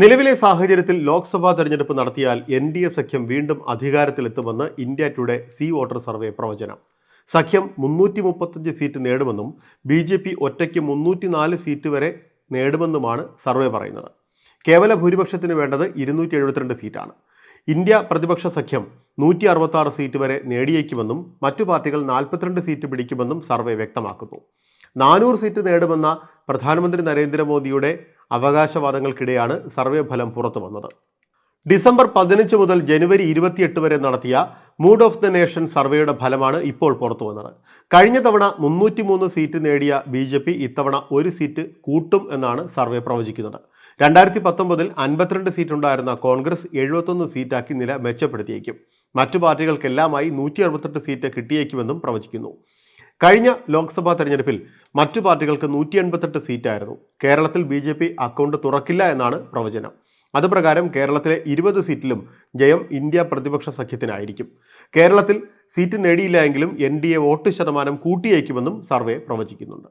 നിലവിലെ സാഹചര്യത്തിൽ ലോക്സഭാ തെരഞ്ഞെടുപ്പ് നടത്തിയാൽ എൻ ഡി എ സഖ്യം വീണ്ടും അധികാരത്തിലെത്തുമെന്ന് India Today C voter survey പ്രവചനം. സഖ്യം മുന്നൂറ്റി മുപ്പത്തഞ്ച് സീറ്റ് നേടുമെന്നും ബി ജെ പി ഒറ്റയ്ക്ക് മുന്നൂറ്റി നാല് സീറ്റ് വരെ നേടുമെന്നുമാണ് സർവേ പറയുന്നത്. കേവല ഭൂരിപക്ഷത്തിന് വേണ്ടത് ഇരുന്നൂറ്റി എഴുപത്തിരണ്ട് സീറ്റാണ്. ഇന്ത്യ പ്രതിപക്ഷ സഖ്യം നൂറ്റി അറുപത്തി ആറ് സീറ്റ് വരെ നേടിയേക്കുമെന്നും മറ്റു പാർട്ടികൾ നാൽപ്പത്തിരണ്ട് സീറ്റ് പിടിക്കുമെന്നും സർവേ വ്യക്തമാക്കുന്നു. നാനൂറ് സീറ്റ് നേടുമെന്ന പ്രധാനമന്ത്രി നരേന്ദ്രമോദിയുടെ അവകാശവാദങ്ങൾക്കിടെയാണ് സർവേ ഫലം പുറത്തു വന്നത്. ഡിസംബർ പതിനഞ്ച് മുതൽ ജനുവരി ഇരുപത്തിയെട്ട് വരെ നടത്തിയ മൂഡ് ഓഫ് ദ നേഷൻ സർവേയുടെ ഫലമാണ് ഇപ്പോൾ പുറത്തു വന്നത്. കഴിഞ്ഞ തവണ മുന്നൂറ്റിമൂന്ന് സീറ്റ് നേടിയ ബി ജെ പി ഇത്തവണ ഒരു സീറ്റ് കൂട്ടും എന്നാണ് സർവേ പ്രവചിക്കുന്നത്. രണ്ടായിരത്തി പത്തൊമ്പതിൽ അൻപത്തിരണ്ട് സീറ്റ് ഉണ്ടായിരുന്ന കോൺഗ്രസ് എഴുപത്തൊന്ന് സീറ്റാക്കി നില മെച്ചപ്പെടുത്തിയേക്കും. മറ്റു പാർട്ടികൾക്കെല്ലാമായി നൂറ്റി അറുപത്തെട്ട് സീറ്റ് കിട്ടിയേക്കുമെന്നും പ്രവചിക്കുന്നു. കഴിഞ്ഞ ലോക്സഭാ തെരഞ്ഞെടുപ്പിൽ മറ്റു പാർട്ടികൾക്ക് നൂറ്റി എൺപത്തെട്ട് സീറ്റായിരുന്നു. കേരളത്തിൽ ബി ജെ പി അക്കൗണ്ട് തുറക്കില്ല എന്നാണ് പ്രവചനം. അതുപ്രകാരം കേരളത്തിലെ ഇരുപത് സീറ്റിലും ജയം ഇന്ത്യ പ്രതിപക്ഷ സഖ്യത്തിനായിരിക്കും. കേരളത്തിൽ സീറ്റ് നേടിയില്ല എങ്കിലും എൻ ഡി എ വോട്ട് ശതമാനം കൂട്ടിയേക്കുമെന്നും സർവേ പ്രവചിക്കുന്നുണ്ട്.